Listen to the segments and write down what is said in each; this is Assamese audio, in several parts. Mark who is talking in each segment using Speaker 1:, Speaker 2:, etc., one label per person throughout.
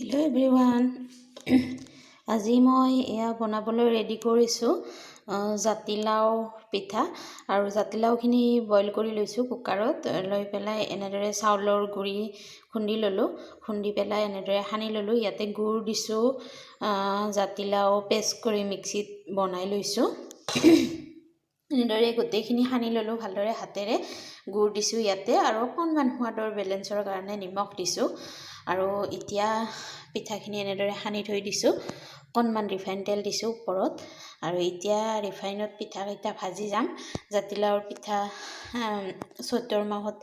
Speaker 1: হেল্ল' এভৰিৱান আজি মই এয়া বনাবলৈ ৰেডি কৰিছোঁ জাতিলাও পিঠা। আৰু জাতিলাওখিনি বইল কৰি লৈছোঁ কুকাৰত লৈ পেলাই এনেদৰে চাউলৰ গুড়ি খুন্দি ল'লোঁ। খুন্দি পেলাই এনেদৰে সানি ল'লোঁ। ইয়াতে গুড় দিছোঁ জাতিলাও পেষ্ট কৰি মিক্সিত বনাই লৈছোঁ। এনেদৰে গোটেইখিনি সানি ল'লোঁ ভালদৰে হাতেৰে। গুড় দিছোঁ ইয়াতে আৰু অকণমান সোৱাদৰ বেলেঞ্চৰ কাৰণে নিমখ দিছোঁ। আৰু এতিয়া পিঠাখিনি এনেদৰে সানি থৈ দিছোঁ। অকণমান ৰিফাইন তেল দিছোঁ ওপৰত। আৰু এতিয়া ৰিফাইনত পিঠাকেইটা ভাজি যাম। জাতিলাওৰ পিঠা চৈতৰ মাহত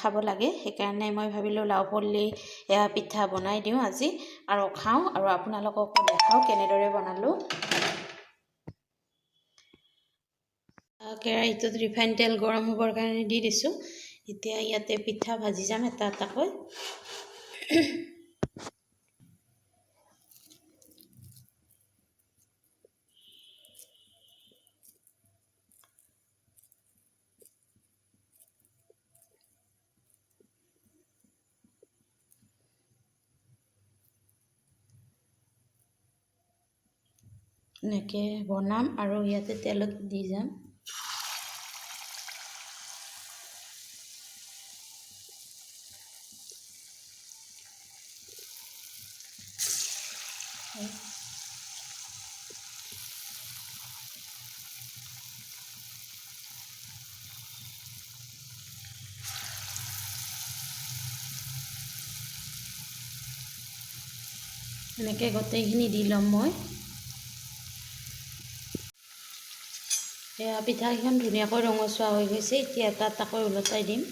Speaker 1: খাব লাগে। সেইকাৰণে মই ভাবিলোঁ লাও পল্লি এয়া পিঠা বনাই দিওঁ আজি। আৰু খাওঁ আৰু আপোনালোককো দেখাওঁ কেনেদৰে বনালোঁ। কেৰাহীটোত ৰিফাইন তেল গৰম হ'বৰ কাৰণে দি দিছোঁ। এতিয়া ইয়াতে পিঠা ভাজি যাম এটা এটাকৈ এনেকৈ বনাম আৰু ইয়াতে তেলত দি যাম। এনেকৈ গোটেইখিনি দি ল'ম মই। এয়া পিঠাকেইখন ধুনীয়াকৈ ৰঙচুৱা হৈ গৈছে, এতিয়া এটা এটাকৈ ওলটাই দিম।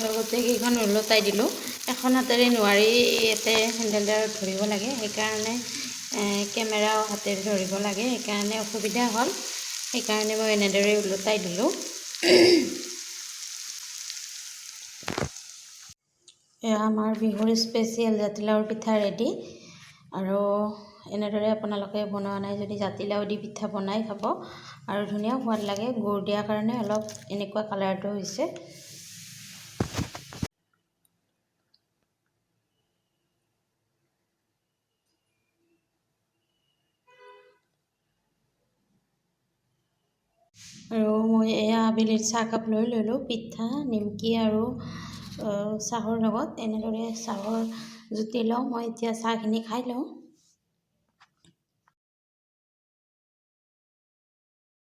Speaker 1: গোটেইকেইখন ওলটাই দিলোঁ। এখন হাতেৰে নোৱাৰি ইয়াতে হেণ্ডেলডাল ধৰিব লাগে সেইকাৰণে কেমেৰাও হাতেৰে ধৰিব লাগে সেইকাৰণে অসুবিধা হ'ল। সেইকাৰণে মই এনেদৰে ওলটাই দিলোঁ। এয়া আমাৰ বিহুৰ স্পেচিয়েল জাতিলাওৰ পিঠা ৰেডি আৰু এনেদৰে আপোনালোকে বনোৱা নাই যদি জাতিলাও দি পিঠা বনাই খাব। আৰু ধুনীয়া সোৱাদ লাগে গুড় দিয়াৰ কাৰণে অলপ এনেকুৱা কালাৰটো হৈছে। মই এয়া আবেলিত চাহকাপ লৈ ল'লোঁ পিঠা নিমকি আৰু চাহৰ লগত। এনেদৰে চাহৰ জুতি লওঁ। মই এতিয়া চাহখিনি খাই লওঁ।